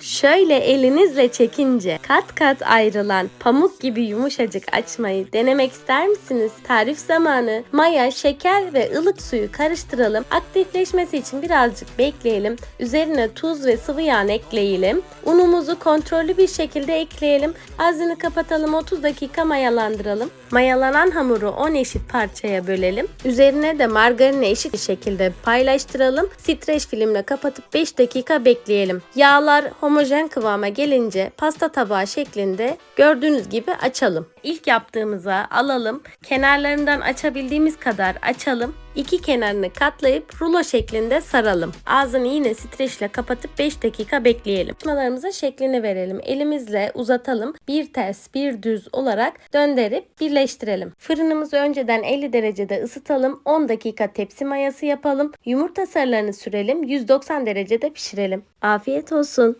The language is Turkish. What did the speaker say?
Şöyle elinizle çekince kat kat ayrılan pamuk gibi yumuşacık açmayı denemek ister misiniz? Tarif zamanı. Maya, şeker ve ılık suyu karıştıralım. Aktifleşmesi için birazcık bekleyelim. Üzerine tuz ve sıvı yağ ekleyelim. Unumuzu kontrollü bir şekilde ekleyelim. Ağzını kapatalım 30 dakika mayalandıralım. Mayalanan hamuru 10 eşit parçaya bölelim. Üzerine de margarini eşit bir şekilde paylaştıralım. Streç filmle kapatıp 5 dakika bekleyelim. Yağlar homojen kıvama gelince pasta tabağı şeklinde gördüğünüz gibi açalım. İlk yaptığımıza alalım. Kenarlarından açabildiğimiz kadar açalım. İki kenarını katlayıp rulo şeklinde saralım. Ağzını yine streçle kapatıp 5 dakika bekleyelim. Açmalarımıza şeklini verelim. Elimizle uzatalım. Bir ters bir düz olarak döndürüp birleştirelim. Fırınımızı önceden 50 derecede ısıtalım. 10 dakika tepsi mayası yapalım. Yumurta sarılarını sürelim. 190 derecede pişirelim. Afiyet olsun.